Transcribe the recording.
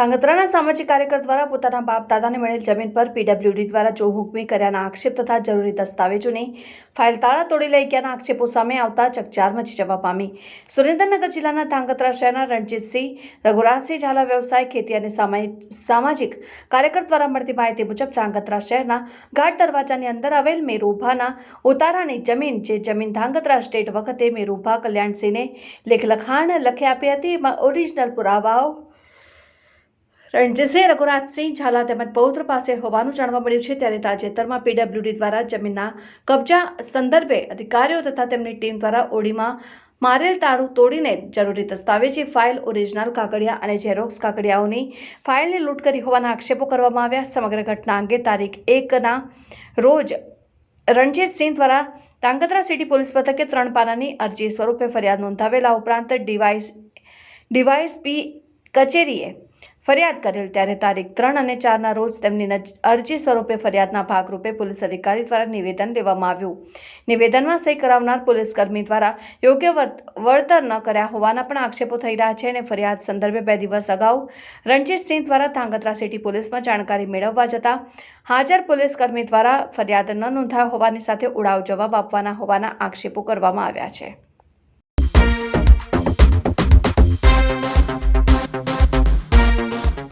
ધાંગધ્રાના સામાજિક કાર્યકર દ્વારા પોતાના બાપ દાદાને મળેલ જમીન પર પીડબ્લ્યુડી દ્વારા જોહુકમી કર્યાના આક્ષેપ તથા જરૂરી દસ્તાવેજોની ફાઇલ તાળા તોડી લઈ ગયાના આક્ષેપો સામે આવતા ચકચાર મચી જવા પામી. સુરેન્દ્રનગર જિલ્લાના ધાંગધ્રા શહેરના રણજીતસિંહ, રઘુરાજસિંહ ઝાલા વ્યવસાય, ખેતી અને સામાજિક કાર્યકર દ્વારા મળતી માહિતી મુજબ ધાંગધ્રા શહેરના ઘાટ દરવાજાની અંદર આવેલ મેરુભાના ઉતારાની જમીન, જે જમીન ધાંગધ્રા સ્ટેટ વખતે મેરુભા કલ્યાણસિંહને લેખ લખાણ લખી આપી હતી, એમાં ઓરિજિનલ પુરાવાઓ રણજીતસિંહ રઘુરાજસિંહ ઝાલા તેમજ પૌત્ર પાસે હોવાનું જાણવા મળ્યું છે ત્યારે તાજેતરમાં પીડબ્લ્યુડી દ્વારા જમીનના કબજા સંદર્ભે અધિકારીઓ તથા તેમની ટીમ દ્વારા ઓડીમાં મારેલ તાળું તોડીને જરૂરી દસ્તાવેજી ફાઇલ, ઓરિજિનલ કાગળિયા અને ઝેરોક્સ કાગળિયાઓની ફાઇલને લૂંટ કરી હોવાના આક્ષેપો કરવામાં આવ્યા. સમગ્ર ઘટના અંગે તારીખ એકના રોજ રણજીતસિંહ દ્વારા ધાંગધ્રા સિટી પોલીસ મથકે ત્રણ પાનાની અરજી સ્વરૂપે ફરિયાદ નોંધાવેલા ઉપરાંત ડિવાઇસ પી કચેરીએ ફરિયાદ કરેલ ત્યારે તારીખ ત્રણ અને ચારના રોજ તેમની અરજી સ્વરૂપે ફરિયાદના ભાગરૂપે પોલીસ અધિકારી દ્વારા નિવેદન લેવામાં આવ્યું. નિવેદનમાં સહી કરાવનાર પોલીસ કર્મી દ્વારા યોગ્ય વળતર ન કર્યા હોવાના પણ આક્ષેપો થઈ રહ્યા છે અને ફરિયાદ સંદર્ભે બે દિવસ અગાઉ રણજીતસિંહ દ્વારા ધાંગધ્રા સિટી પોલીસમાં જાણકારી મેળવવા જતાં હાજર પોલીસ કર્મી દ્વારા ફરિયાદ ન નોંધાયા હોવાની સાથે ઉડાવ જવાબ આપવાના હોવાના આક્ષેપો કરવામાં આવ્યા છે.